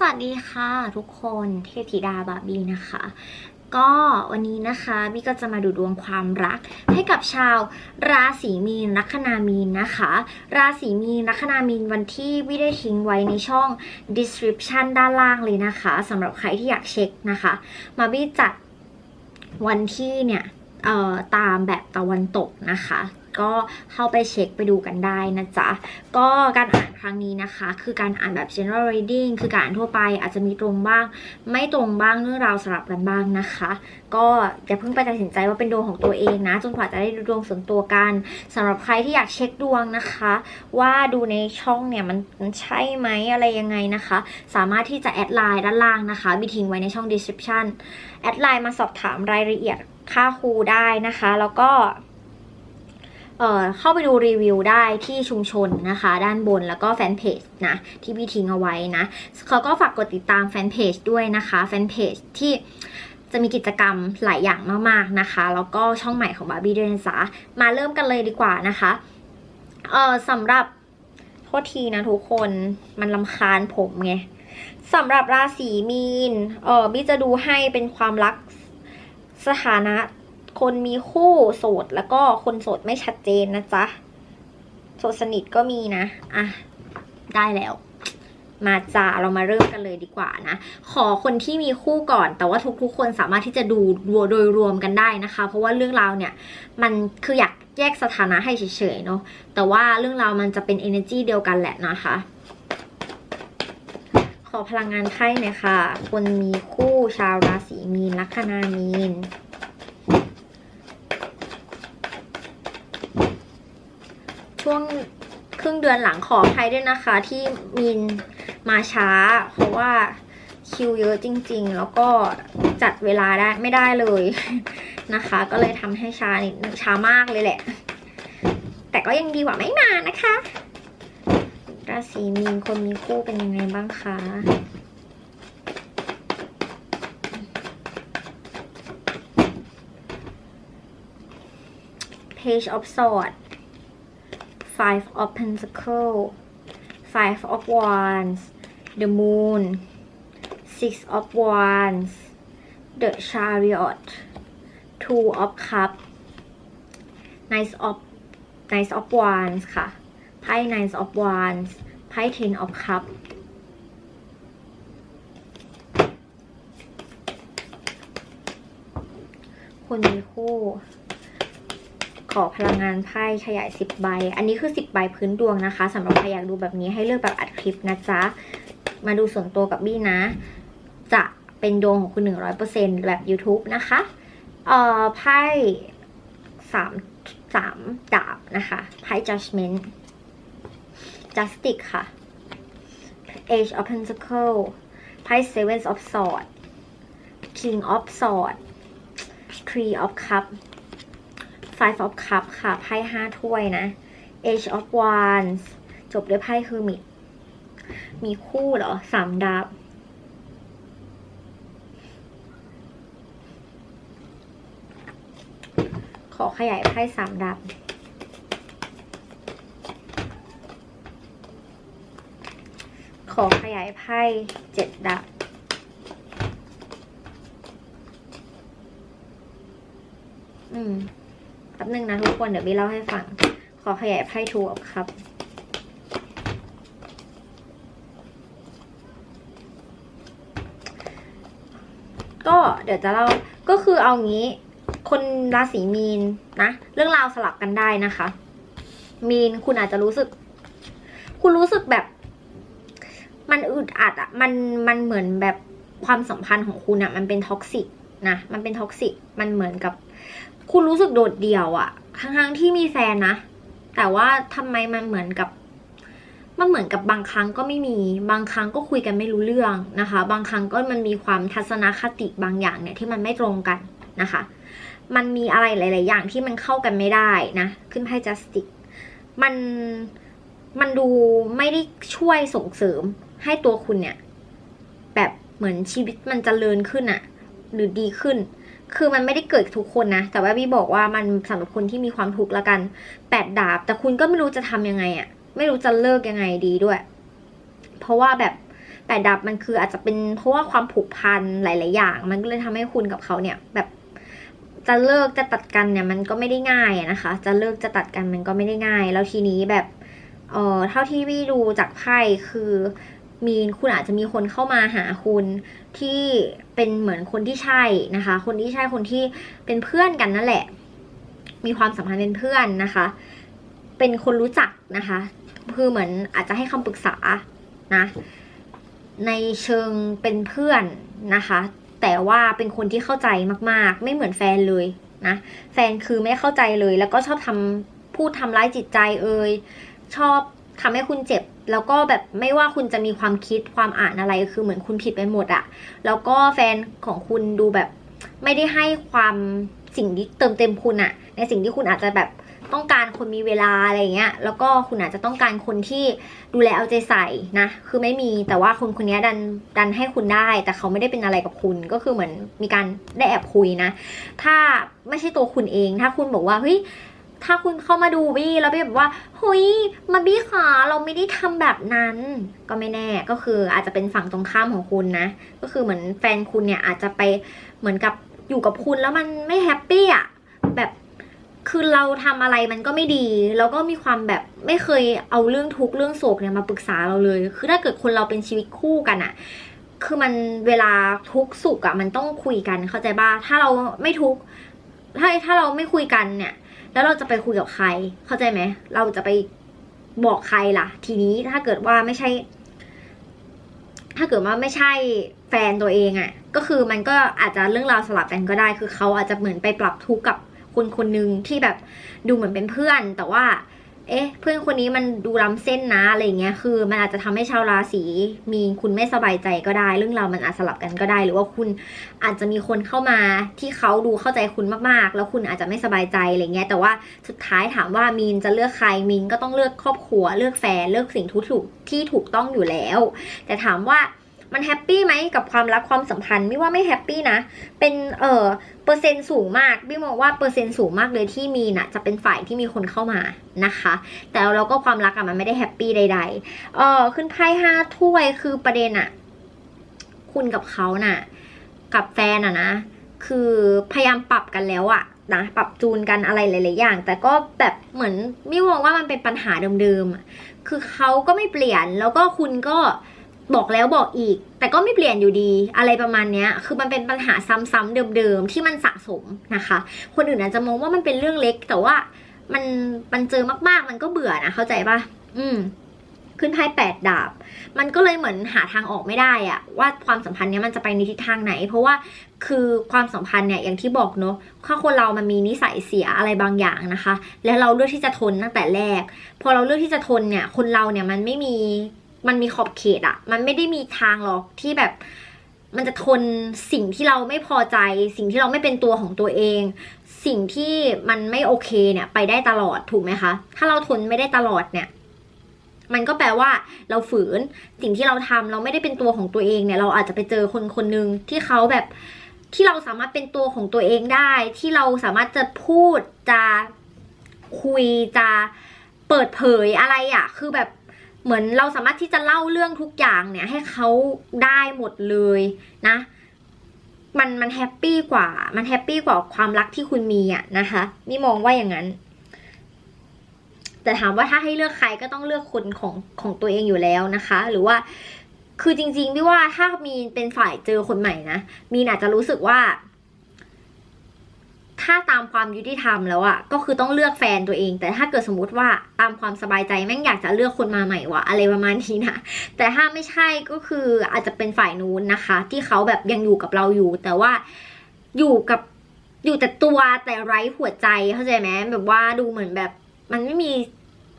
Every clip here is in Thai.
สวัสดีค่ะทุกคนเทพธิดาบารีนะคะ ก็วันนี้นะคะบี้ก็จะมาดูดวงความรัก ให้กับชาวราศีมีนลัคนามีนนะคะ ราศีมีนลัคนามีนวันที่บี้ได้ทิ้งไว้ในช่อง description ด้านล่างเลยนะคะสำหรับใครที่อยากเช็คนะคะ มาบี้จัดวันที่เนี่ยตามแบบตะวันตกนะคะ ก็เข้าไปเช็คไปดูกันได้นะจ๊ะ ก็การอ่านครั้งนี้นะคะ คือการอ่านแบบ general reading คือการอ่านทั่วไปอาจจะมีตรงบ้าง ไม่ตรงบ้างเรื่องราวสลับกันบ้างนะคะ ก็อย่าเพิ่งไปตัดสินใจว่าเป็นดวงของตัวเองนะ จนกว่าจะได้ดูดวงส่วนตัวกันสำหรับใครที่อยากเช็คดวงนะคะ ว่าดูในช่องเนี่ยมันมันใช่ไหมอะไรยังไงนะคะ สามารถที่จะแอดไลน์ด้านล่างนะคะบิทิ้งไว้ในช่อง description แอดไลน์มาสอบถามรายละเอียดค่าครูได้นะคะ แล้วก็ เเข้าไปดูรีวิวได้ที่ชุมชนนะคะ ด้านบนแล้วก็แฟนเพจนะที่พี่ทิ้งเอาไว้นะเขาก็ฝากกดติดตามแฟนเพจด้วยนะคะแฟนเพจที่จะมีกิจกรรมหลายอย่างมากๆนะคะ แล้วก็ช่องใหม่ของบาร์บี้ด้วยนะจ๊ะมาเริ่มกันเลยดีกว่านะคะเออสำหรับโทษทีนะทุกคนมันลำคาญผมไงสำหรับราศีมีนเออบี้จะดูให้เป็นความรักสถานะ คนมีคู่โสดแล้วก็คนโสดไม่ชัดเจนนะจ๊ะ โสดสนิทก็มีนะ อะ ได้แล้วมาจ้าเรามาเริ่มกันเลยดีกว่านะ ขอคนที่มีคู่ก่อน แต่ว่าทุกๆ คนสามารถที่จะดูโดยรวมกันได้นะคะ เพราะว่าเรื่องราวเนี่ย มันคืออยากแยกสถานะให้เฉยๆเนาะแต่ว่าเรื่องราวมันจะเป็น energy เดียวกันแหละนะคะ ขอพลังงานไพ่หน่อยค่ะ คนมีคู่ชาวราศีมีนลัคนามีน ช่วงครึ่งเดือนหลังขออภัยด้วยนะคะ ที่มีนมาช้า เพราะว่าคิวเยอะจริง ๆ แล้วก็จัดเวลาได้ไม่ได้เลยนะคะ ก็เลยทำให้ช้านิดช้ามากเลยแหละ แต่ก็ยังดีกว่าไม่มานะคะราศีมีนคนมีคู่เป็นยังไงบ้างคะ Page of Swords Five of Pentacles Five of Wands The Moon Six of Wands The Chariot Two of Cups Knight of Knight of Wands ค่ะไพ่ Knight of Wands ไพ่ Ten of Cups คนมีคู่ อพลังงานไพ่ขยาย 10 ใบ อันนี้คือ 10 ใบพื้นดวงนะคะสำหรับใครอยากดูแบบนี้ให้เลือกแบบอัดคลิปนะจ๊ะ มาดูส่วนตัวกับบี้นะ จะเป็นดวงของคุณ 100%แบบ YouTube นะคะ เอ่อไพ่สามสามดาบนะคะไพ่ Judgment Justice ค่ะ Age of pentacle ไพ่ Seven of Swords King of Swords Three of Cups Five of Cup ค่ะ ไพ่ห้าถ้วยนะ Age of Wands จบด้วยไพ่ Hermit มีคู่เหรอสามดาบขอขยายไพ่สามดาบขอขยายไพ่เจ็ดดาบอืม แป๊บนึงนะทุกคนเดี๋ยวบีเล่าให้ฟัง ขอขยายไพ่ทูออกครับก็เดี๋ยวจะเล่าก็คือเอางี้ คนราศีมีนนะ เรื่องราวสลับกันได้นะคะ มีนคุณอาจจะรู้สึก คุณรู้สึกแบบ มันอึดอัดอะมันมันเหมือนแบบความสัมพันธ์ของคุณอะมันเป็นท็อกซิก นะ มันเป็นท็อกซิก มันเหมือนกับ คุณรู้สึกโดดเดี่ยวอะทั้งๆที่มีแฟนนะ แต่ว่าทำไมมันเหมือนกับ มันเหมือนกับบางครั้งก็ไม่มี บางครั้งก็คุยกันไม่รู้เรื่องนะคะ บางครั้งก็มันมีความทัศนคติบางอย่างเนี่ยที่มันไม่ตรงกันนะคะ มันมีอะไรหลาย ๆ อย่างที่มันเข้ากันไม่ได้นะ ขึ้นไพ่จัสติก มัน มันดูไม่ได้ช่วยส่งเสริมให้ตัวคุณเนี่ย แบบเหมือนชีวิตมันจเจริญขึ้นอะ หรือดีขึ้น คือมันไม่ได้เกิดทุกคนนะ แต่ว่าพี่บอกว่ามันสำหรับคนที่มีความทุกข์ละกันแปดดาบ แต่คุณก็ไม่รู้จะทำยังไงอะไม่รู้จะเลิกยังไงดีด้วย เพราะว่าแบบแปดดับมันคืออาจจะเป็นเพราะว่าความผูกพันหลาย ๆ อย่าง มันก็เลยทำให้คุณกับเขาเนี่ย แบบจะเลิกจะตัดกันเนี่ย มันก็ไม่ได้ง่ายนะคะ จะเลิกจะตัดกันมันก็ไม่ได้ง่าย แล้วทีนี้แบบเออเท่าที่พี่ดูจากไพ่คือมีนคุณอาจจะมีคนเข้ามาหาคุณ ที่เป็นเหมือนคนที่ใช่นะคะ คนที่ใช่คนที่เป็นเพื่อนกันนั่นแหละ มีความสัมพันธ์เป็นเพื่อนนะคะ เป็นคนรู้จักนะคะคือเหมือนอาจจะให้คำปรึกษานะ ในเชิงเป็นเพื่อนนะคะ แต่ว่าเป็นคนที่เข้าใจมากๆ ไม่เหมือนแฟนเลยนะ แฟนคือไม่เข้าใจเลย แล้วก็ชอบทำพูดทำร้ายจิตใจเอ่ยชอบทำให้คุณเจ็บ แล้วก็แบบไม่ว่าคุณจะมีความคิดความอ่านอะไรคือเหมือนคุณผิดไปหมดอะแล้วก็แฟนของคุณดูแบบไม่ได้ให้ความสิ่งที่เติมเต็มคุณอะในสิ่งที่คุณอาจจะแบบต้องการคนมีเวลาอะไรเงี้ย แล้วก็คุณอาจจะต้องการคนที่ดูแลเอาใจใส่นะ คือไม่มี แต่ว่าคนคนนี้ดันดันให้คุณได้ แต่เขาไม่ได้เป็นอะไรกับคุณ ก็คือเหมือนมีการได้แอบคุยนะ ถ้าไม่ใช่ตัวคุณเอง ถ้าคุณบอกว่าเฮ้ย ถ้าคุณเข้ามาดูบี้แล้วบี้แบบว่าเฮ้ยมาบี้ขาเราไม่ได้ทำแบบนั้น ก็ไม่แน่ก็คืออาจจะเป็นฝั่งตรงข้ามของคุณนะ ก็คือเหมือนแฟนคุณเนี่ยอาจจะไปเหมือนกับอยู่กับคุณแล้วมันไม่แฮปปี้อะแบบคือเราทำอะไรมันก็ไม่ดี แล้วก็มีความแบบไม่เคยเอาเรื่องทุกข์เรื่องโศกเนี่ยมาปรึกษาเราเลย คือถ้าเกิดคนเราเป็นชีวิตคู่กันอะคือมันเวลาทุกข์สุขอะมันต้องคุยกันเข้าใจบ้าถ้าเราไม่ทุกข์ถ้าถ้าเราไม่คุยกันเนี่ย แล้วเราจะไปคุยกับใคร เข้าใจไหม เราจะไปบอกใครล่ะ ทีนี้ถ้าเกิดว่าไม่ใช่ ถ้าเกิดว่าไม่ใช่แฟนตัวเองอะ่ะ ก็คือมันก็อาจจะเรื่องราวสลับกันก็ได้ คือเขาอาจจะเหมือนไปปรับทุกข์กับคนคนหนึ่งที่แบบดูเหมือนเป็นเพื่อน แต่ว่า เอ๊ะ เพื่อนคนนี้มันดูล้ำเส้นนะอะไรเงี้ยคือ มันอาจจะทำให้ชาวราศีมีคุณไม่สบายใจก็ได้ เรื่องราวมันอาจสลับกันก็ได้ หรือว่าคุณอาจจะมีคนเข้ามาที่เขาดูเข้าใจคุณมากๆ แล้วคุณอาจจะไม่สบายใจอะไรเงี้ยแต่ว่าสุดท้ายถามว่ามีนจะเลือกใครมีนก็ต้องเลือกครอบครัว เลือกแฟนเลือกสิ่งทุกถูกที่ถูกต้องอยู่แล้ว แต่ถามว่า มันแฮปปี้ไหมกับความรักความสัมพันธ์ไม่ว่าไม่แฮปปี้นะ เป็นเออเปอร์เซ็นต์สูงมากพี่มองว่าเปอร์เซ็นต์สูงมากเลยที่มีน่ะจะเป็นฝ่ายที่มีคนเข้ามานะคะ แต่เราก็ความรักอะมันไม่ได้แฮปปี้ใดๆเออขึ้นไพ่ห้าถ้วยคือประเด็นอะคุณกับเขาน่ะ กับแฟนอะนะ คือพยายามปรับกันแล้วอะนะปรับจูนกันอะไรหลาย ๆ อย่าง แต่ก็แบบเหมือนไม่มองว่ามันเป็นปัญหาเดิม ๆ คือเขาก็ไม่เปลี่ยนแล้วก็คุณก็ บอกแล้วบอกอีก แต่ก็ไม่เปลี่ยนอยู่ดีอะไรประมาณนี้คือมันเป็นปัญหาซ้ำๆเดิมๆที่มันสะสมนะคะ คนอื่นอาจจะมองว่ามันเป็นเรื่องเล็ก แต่ว่ามันมันเจอมากๆ มันก็เบื่อนะเข้าใจปะอืม ขึ้นไพ่แปดดาบ มันก็เลยเหมือนหาทางออกไม่ได้อะว่าความสัมพันธ์เนี้ยมันจะไปในทิศทางไหน เพราะว่าคือความสัมพันธ์เนี่ยอย่างที่บอกเนาะถ้าคนเรามันมีนิสัยเสียอะไรบางอย่างนะคะ แล้วเราเลือกที่จะทนตั้งแต่แรก พอเราเลือกที่จะทนเนี่ย คนเราเนี่ยมันไม่มี มันมีขอบเขตอะมันไม่ได้มีทางหรอกที่แบบมันจะทนสิ่งที่เราไม่พอใจ สิ่งที่เราไม่เป็นตัวของตัวเอง สิ่งที่มันไม่โอเคเนี่ย ไปได้ตลอดถูกไหมคะ ถ้าเราทนไม่ได้ตลอดเนี่ย มันก็แปลว่าเราฝืนสิ่งที่เราทำเราไม่ได้เป็นตัวของตัวเองเนี่ย เราอาจจะไปเจอคนคนหนึ่งที่เขาแบบที่เราสามารถเป็นตัวของตัวเองได้ ที่เราสามารถจะพูดจะคุยจะเปิดเผยอะไรอะ่ะ คือแบบ เหมือนเราสามารถที่จะเล่าเรื่องทุกอย่างเนี่ยให้เขาได้หมดเลยนะ มันมันแฮปปี้กว่า มันแฮปปี้กว่าความรักที่คุณมีอะนะคะนี่มองว่าอย่างนั้น แต่ถามว่าถ้าให้เลือกใครก็ต้องเลือกคนของของตัวเองอยู่แล้วนะคะ หรือว่าคือจริงๆพี่ว่าถ้ามีเป็นฝ่ายเจอคนใหม่นะมีอาจจะรู้สึกว่า ถ้าตามความยุติธรรมแล้วอะก็คือต้องเลือกแฟนตัวเอง แต่ถ้าเกิดสมมติว่าตามความสบายใจแม่งอยากจะเลือกคนมาใหม่วะอะไรประมาณนี้นะแต่ถ้าไม่ใช่ก็คืออาจจะเป็นฝ่ายนู้นนะคะ ที่เขาแบบยังอยู่กับเราอยู่ แต่ว่าอยู่กับอยู่แต่ตัวแต่ไร้หัวใจเข้าใจไหมแบบว่าดูเหมือนแบบมันไม่มี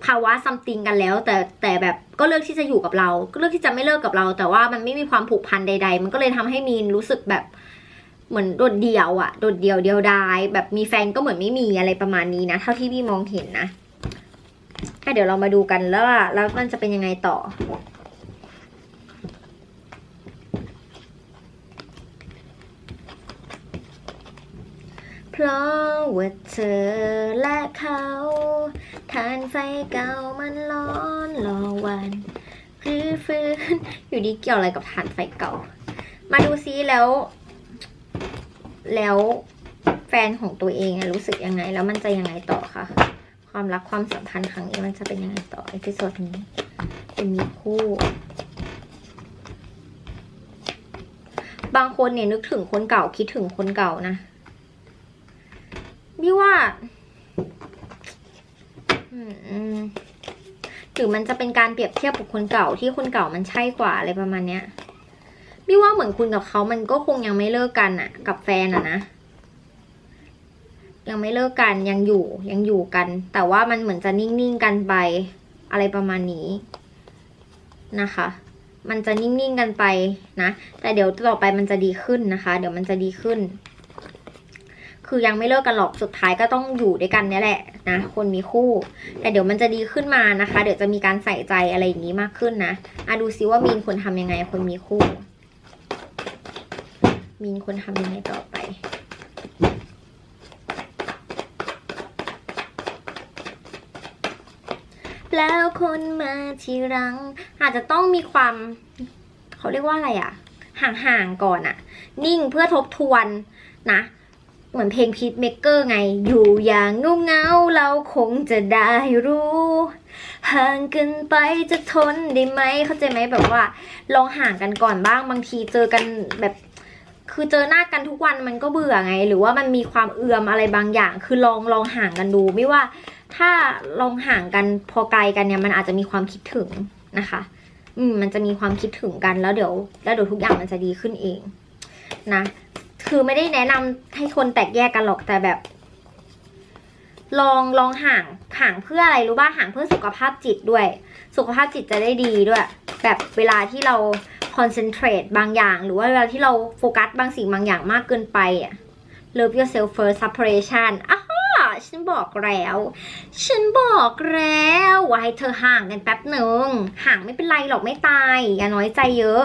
ภาวะซัมติงกันแล้ว แต่แต่แบบก็เลือกที่จะอยู่กับเรา ก็เลือกที่จะไม่เลิกกับเรา แต่ว่ามันไม่มีความผูกพันใด ๆ มันก็เลยทำให้มีนรู้สึกแบบ เหมือนโดดเดี่ยวอะโดดเดี่ยวเดียวดาย แบบมีแฟนก็เหมือนไม่มีอะไรประมาณนี้นะ เท่าที่พี่มองเห็นนะก็เดี๋ยวเรามาดูกันแล้วว่าแล้วมันจะเป็นยังไงต่อ เพราะว่าเธอและเขาทานไฟเก่ามันร้อนรอวันหรือไฟฟืนอยู่ดีเกี่ยวอะไรกับฐานไฟเก่า มาดูซิแล้ว แล้วแฟนของตัวเองรู้สึกยังไง แล้วมันจะยังไงต่อคะความรักความสัมพันธ์ครั้งนี้มันจะเป็นยังไงต่อเอพิโซดนี้เป็นมีคู่ บางคนเนี่ยนึกถึงคนเก่าคิดถึงคนเก่านะพี่ว่าหรือมันจะเป็นการเปรียบเทียบกับคนเก่าที่คนเก่ามันใช่กว่าอะไรประมาณเนี้ย พี่ว่าเหมือนคุณกับเขามันก็คงยังไม่เลิกกันอะกับแฟนอะนะยังไม่เลิกกันยังอยู่ยังอยู่กัน แต่ว่ามันเหมือนจะนิ่งๆกันไปอะไรประมาณนี้นะคะ มันจะนิ่งๆกันไปนะแต่เดี๋ยวต่อไปมันจะดีขึ้นนะคะ เดี๋ยวมันจะดีขึ้น คือยังไม่เลิกกันหรอกสุดท้ายก็ต้องอยู่ด้วยกันนี่แหละนะคนมีคู่ แต่เดี๋ยวมันจะดีขึ้นมานะคะ เดี๋ยวจะมีการใส่ใจอะไรอย่างนี้มากขึ้นนะอะดูซิว่ามีนควรทำยังไงคนมีคู่ มีนควรทำยังไงต่อไป แล้วคนมาทีหลัง อาจจะต้องมีความ เขาเรียกว่าอะไรอะห่างๆก่อนอะนิ่งเพื่อทบทวนนะเหมือนเพลงพีทเมกเกอร์ไง อยู่อย่างงงเงาเราคงจะได้รู้ ห่างกันไปจะทนได้ไหม เข้าใจไหมแบบว่า ลองห่างกันก่อนบ้างบางทีเจอกันแบบ คือเจอหน้ากันทุกวันมันก็เบื่อไง หรือว่ามันมีความเอื่อมอะไรบางอย่าง คือลองลองห่างกันดู ไม่ว่าถ้าลองห่างกันพอไกลกันเนี่ยมันอาจจะมีความคิดถึงนะคะ อืมมันจะมีความคิดถึงกันแล้วเดี๋ยว แล้วเดี๋ยวทุกอย่างมันจะดีขึ้นเองนะคือไม่ได้แนะนำให้คนแตกแยกกันหรอกแต่แบบ ลองลองห่างห่างเพื่ออะไรรู้ป่ะห่างเพื่อสุขภาพจิตด้วย สุขภาพจิตจะได้ดีด้วย แบบเวลาที่เรา อนเซนเทรตบางอย่าง หรือว่าเวลาที่เราโฟกัสบางสิ่งบางอย่างมากเกินไปอะ love yourself first separation อ้าฉันบอกแล้ว ฉันบอกแล้วว่าให้เธอห่างกันแป๊บหนึ่ง ห่างไม่เป็นไรหรอกไม่ตาย อย่าน้อยใจเยอะ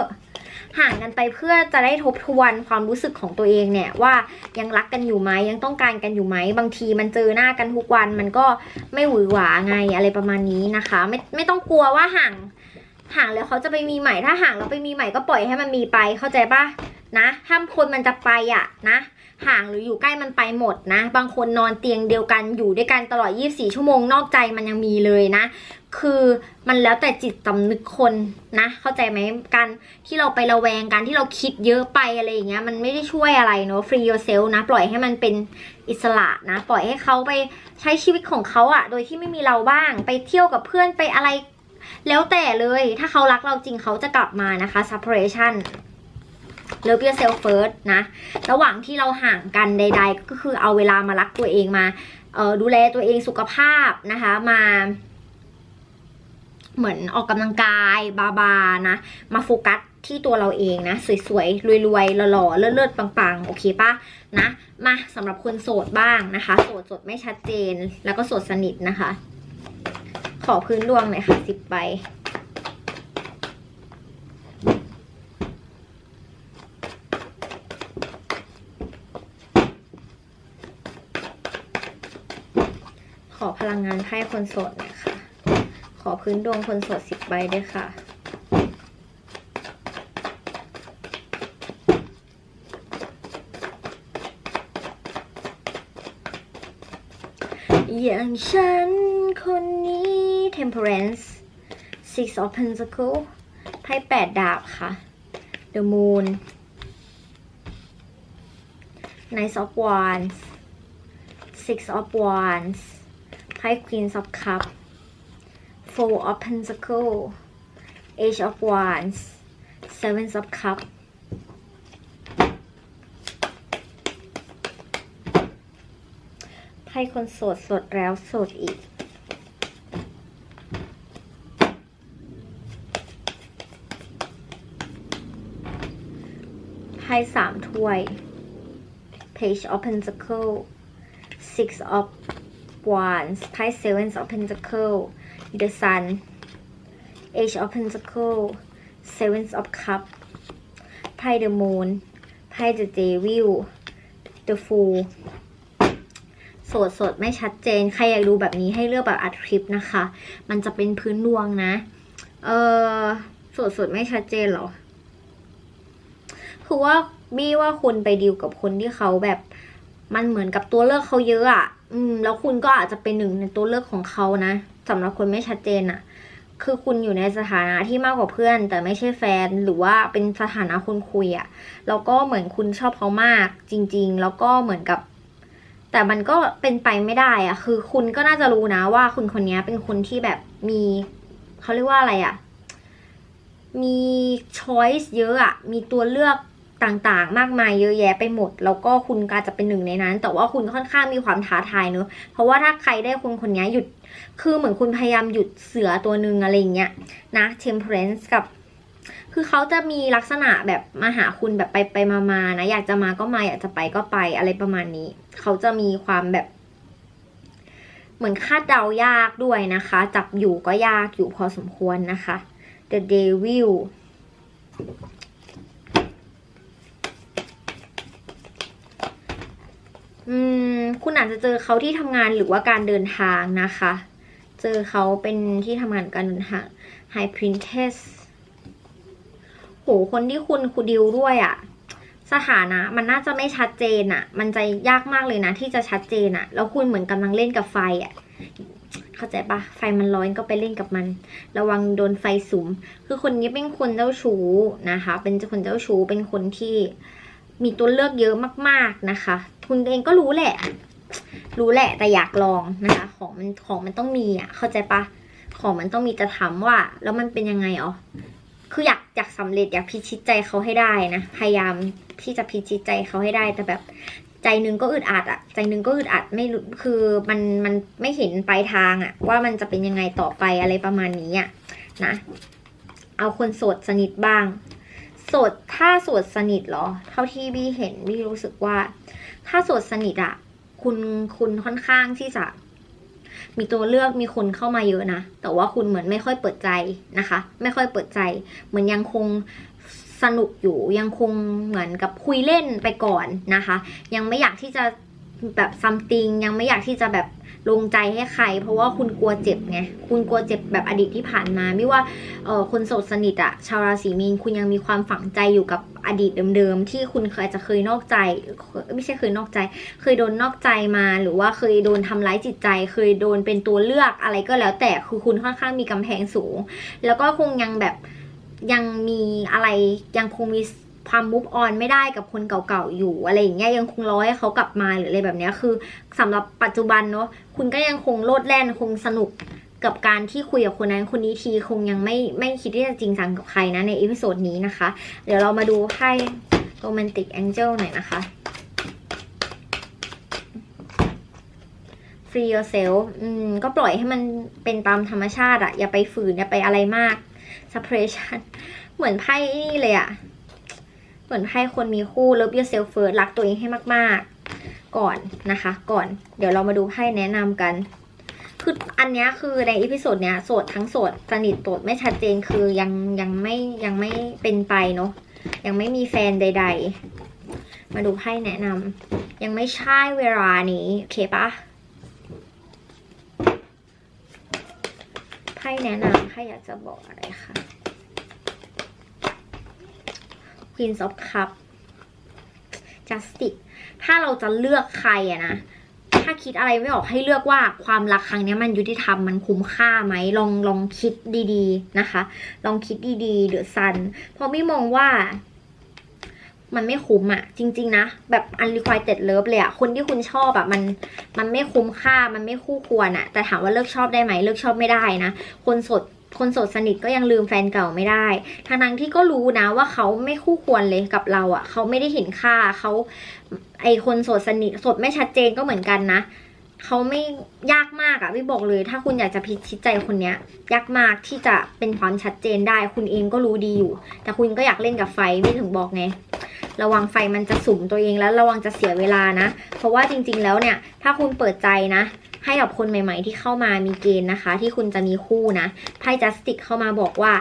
ห่างกันไปเพื่อจะได้ทบทวนความรู้สึกของตัวเองเนี่ยว่ายังรักกันอยู่ไหมยังต้องการกันอยู่ไหมบางทีมันเจอหน้ากันทุกวันมันก็ไม่หวือหวาไงอะไรประมาณนี้นะคะ ไม่ไม่ต้องกลัวว่าห่าง ห่างแล้วเขาจะไปมีใหม่ถ้าห่างแล้วไปมีใหม่ก็ปล่อยให้มันมีไปเข้าใจปะนะถ้าคนมันจะไปอะนะ ห่างหรืออยู่ใกล้มันไปหมดนะ บางคนนอนเตียงเดียวกันอยู่ด้วยกันตลอด 24 ชั่วโมงนอกใจมันยังมีเลยนะ คือมันแล้วแต่จิตสำนึกคนนะ เข้าใจไหมการที่เราไประแวงการที่เราคิดเยอะไปอะไรอย่างเงี้ยมันไม่ได้ช่วยอะไรเนาะ free yourself นะ ปล่อยให้มันเป็นอิสระนะ ปล่อยให้เขาไปใช้ชีวิตของเขาอะโดยที่ไม่มีเราบ้าง ไปเที่ยวกับเพื่อนไปอะไร แล้วแต่เลยถ้าเขารักเราจริงเขาจะกลับมานะคะ separation love yourself first นะ ระหว่างที่เราห่างกันใด ๆ ก็คือเอาเวลามารักตัวเองมาดูแลตัวเองสุขภาพนะคะมา เหมือนออกกำลังกายบาบานะ มาโฟกัสที่ตัวเราเองนะ สวยๆรวยๆหล่อๆเลิศๆปังๆ โอเคปะนะ มาสำหรับคนโสดบ้างนะคะ โสดสดไม่ชัดเจนแล้วก็โสดสนิทนะคะ ขอพื้นดวงหน่อยค่ะสิบใบขอพลังงานไพ่คนโสดหน่อยค่ะ ขอพื้นดวงคนโสดสิบใบด้วยค่ะอย่างฉัน temperance six of pentacle ไพ่แปดดาบค่ะ the moon knight of wands six of wands ไพ่ queen of cup four of pentacle age of wands seven of cup ไพ่คนโสดสดแล้วโสดอีก ไพ่สามถ้วย page of pentacle six of wands ไพ่ seven of pentacle the sun age of pentacle seven of cup ไพ่ the moon ไพ่ the devil the fool สดสดไม่ชัดเจน ใครอยากดูแบบนี้ให้เลือกแบบอัดคลิปนะคะ มันจะเป็นพื้นดวงนะ เออสดสดไม่ชัดเจนเหรอ คือว่าบี้ว่าคุณไปดีลกับคนที่เขาแบบ มันเหมือนกับตัวเลือกเขาเยอะอะ่ะ อืม แล้วคุณก็อาจจะเป็นหนึ่งในตัวเลือกของเขานะสำหรับคนไม่ชัดเจนอะ่ะ คือคุณอยู่ในสถานะที่มากกว่าเพื่อน แต่ไม่ใช่แฟนหรือว่าเป็นสถานะคนคุยอะ่ะแล้วก็เหมือนคุณชอบเขามากจริง ๆ แล้วก็เหมือนกับแต่มันก็เป็นไปไม่ได้อะคือคุณก็น่าจะรู้นะว่าคุณคนนี้เป็นคนที่แบบมี เขาเรียกว่าอะไรอะมีช้อยส์เยอะอะมีตัวเลือก ต่างๆ มากมายเยอะแยะไปหมด แล้วก็คุณก็อาจะเป็นหนึ่งในนั้น แต่ว่าคุณค่อนข้างมีความท้าทายเนอะเพราะว่าถ้าใครได้คนคนนี้หยุด คือเหมือนคุณพยายามหยุดเสือตัวหนึ่งอะไรเงี้ยนะ temperance กับ คือเขาจะมีลักษณะแบบมาหาคุณแบบไปไปมามานะ อยากจะมาก็มาอยากจะไปก็ไปอะไรประมาณนี้ เขาจะมีความแบบ เหมือนคาดเดายากด้วยนะคะ จับอยู่ก็ยากอยู่พอสมควรนะคะ The Devil อืมคุณอาจจะเจอเขาที่ทำงานหรือว่าการเดินทางนะคะ เจอเขาเป็นที่ทำงานการเดินทาง High Princess โหคนที่คุณคูดิวด้วยอะสถานะมันน่าจะไม่ชัดเจนอะมันจะยากมากเลยนะ ที่จะชัดเจนอะแล้วคุณเหมือนกำลังเล่นกับไฟอะเข้าใจปะไฟมันร้อนก็ไปเล่นกับมัน ระวังโดนไฟสุม คือคนนี้เป็นคนเจ้าชู้นะคะ เป็นคนเจ้าชู้เป็นคนที่มีตัวเลือกเยอะมาก ๆนะคะ คุณเองก็รู้แหละ รู้แหละแต่อยากลองนะคะ ของมันของมันต้องมีอะ เข้าใจปะของมันต้องมีจะถามว่า แล้วมันเป็นยังไงอ๋อคืออยากอยากสำเร็จอยากพิชิตใจเขาให้ได้นะ พยายามที่จะพิชิตใจเขาให้ได้แต่แบบใจนึงก็อึดอัดอะใจนึงก็อึดอัดไม่รู้คือมันมันไม่เห็นปลายทางอะว่ามันจะเป็นยังไงต่อไปอะไรประมาณนี้อะนะ เอาคนโสดสนิทบ้าง โสดถ้าโสดสนิทเหรอ เท่าที่บี้เห็นบี้รู้สึกว่า ถ้าโสดสนิทอะคุณคุณค่อนข้างที่จะ มีตัวเลือกมีคนเข้ามาเยอะนะ แต่ว่าคุณเหมือนไม่ค่อยเปิดใจนะคะ ไม่ค่อยเปิดใจ เหมือนยังคงสนุกอยู่ยังคงเหมือนกับคุยเล่นไปก่อนนะคะ ยังไม่อยากที่จะแบบซัมติงยังไม่อยากที่จะแบบ ลงใจให้ใคร เพราะว่าคุณกลัวเจ็บไงคุณกลัวเจ็บแบบอดีตที่ผ่านมา ไม่ว่าเออคนโสดสนิทอะชาวราศีมีนคุณยังมีความฝังใจอยู่กับอดีตเดิมๆที่คุณเคยอาจจะเคยนอกใจ ไม่ใช่เคยนอกใจ เคยโดนนอกใจมาหรือว่าเคยโดนทำร้ายจิตใจ เคยโดนเป็นตัวเลือกอะไรก็แล้ว แต่คือคุณค่อนข้างมีกำแพงสูง แล้วก็คงยังแบบยังมีอะไรยังคงมี ความมุฟออนไม่ได้กับคนเก่าๆอยู่อะไรอย่างเงี้ยยังคงรอให้เขากลับมาหรืออะไรแบบเนี้ยคือสำหรับปัจจุบันเนาะคุณก็ยังคงโลดแล่นคงสนุกกับการที่คุยกับคนนั้นคนนี้ทีคงยังไม่ไม่คิดที่จะจริงจังกับใครนะในอีพิโซดนี้นะคะ เดี๋ยวเรามาดูไพ่โรแมนติกแองเจิลหน่อยนะคะ free yourself อืมก็ปล่อยให้มันเป็นตามธรรมชาติอะอย่าไปฝืนอย่าไปอะไรมาก suppression เหมือนไพ่นี่เลยอะ มือนไพ่คนมีคู่ love yourself first รักตัวเองให้มาก ๆ ก่อนนะคะ ก่อน เดี๋ยวเรามาดูไพ่แนะนำกัน คืออันเนี้ยคือในอีพิโซดเนี้ยโสดทั้งโสดสนิทโสดไม่ชัดเจนคือยังยังไม่ยังไม่เป็นไปเนาะยังไม่มีแฟนใด ๆ มาดูไพ่แนะนำยังไม่ใช่เวลานี้โอเคปะไพ่แนะนำไพ่อยากจะบอกอะไรคะ Queen of Cup Justice ถ้าเราจะเลือกใครอะนะ ถ้าคิดอะไรไม่ออกให้เลือกว่าความรักครั้งนี้มันยุติธรรมมันคุ้มค่าไหมลองลองคิดดีๆนะคะ ลองคิดดีๆเดอะซันเพราะไม่มองว่ามันไม่คุ้มอะจริง ๆ นะ แบบ unrequited love เลยอะคนที่คุณชอบอะมันมันไม่คุ้มค่ามันไม่คู่ควรอะแต่ถามว่าเลิกชอบได้ไหมเลิกชอบไม่ได้นะ คนสด คนโสดสนิทก็ยังลืมแฟนเก่าไม่ได้ทางนั้นที่ก็รู้นะว่าเขาไม่คู่ควรเลยกับเราอะเขาไม่ได้เห็นค่าเขาไอคนโสดสนิทโสดไม่ชัดเจนก็เหมือนกันนะเขาไม่ยากมากอะพี่บอกเลย ถ้าคุณอยากจะพิชิตใจคนเนี้ย ยากมากที่จะเป็นความชัดเจนได้ คุณเองก็รู้ดีอยู่ แต่คุณก็อยากเล่นกับไฟไม่ถึงบอกไงระวังไฟมันจะสุ่มตัวเองแล้วระวังจะเสียเวลานะ เพราะว่าจริง ๆ แล้วเนี่ย ถ้าคุณเปิดใจนะ ให้กับคนใหม่ ๆ ที่เข้ามามีเกณฑ์นะคะ ที่คุณจะมีคู่นะไพ่จัสติกเข้ามาบอกว่า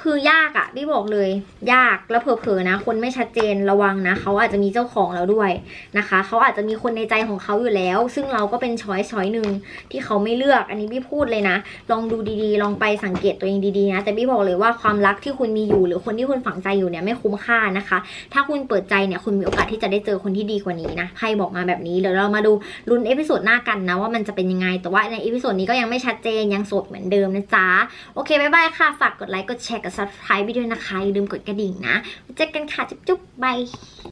คือยากอะพี่บอกเลย ยากแล้วเผลอๆนะ คนไม่ชัดเจนระวังนะเขาอาจจะมีเจ้าของแล้วด้วยนะคะเขาอาจจะมีคนในใจของเขาอยู่แล้ว ซึ่งเราก็เป็นช้อยช้อยหนึ่งที่เขาไม่เลือกอันนี้พี่พูดเลยนะ ลองดูดีๆ ลองไปสังเกตตัวเองดีๆนะแต่พี่บอกเลยว่าความรักที่คุณมีอยู่ หรือคนที่คุณฝังใจอยู่เนี่ยไม่คุ้มค่านะคะ ถ้าคุณเปิดใจเนี่ยคุณมีโอกาสที่จะได้เจอคนที่ดีกว่านี้นะไพ่บอกมาแบบนี้เดี๋ยวเรามาดูลุ้นเอพิโซดหน้ากันนะว่ามันจะเป็นยังไงแต่ว่าในเอพิโซดนี้ก็ยังไม่ชัดเจนยังโสดเหมือนเดิมนะจ๊ะโอเคบ๊ายบายค่ะฝากกดไลค์กดแชร์ด subscribe ไปด้วยนะคะ อย่าลืมกดกระดิ่งนะเจอกันค่ะ จุ๊บๆบาย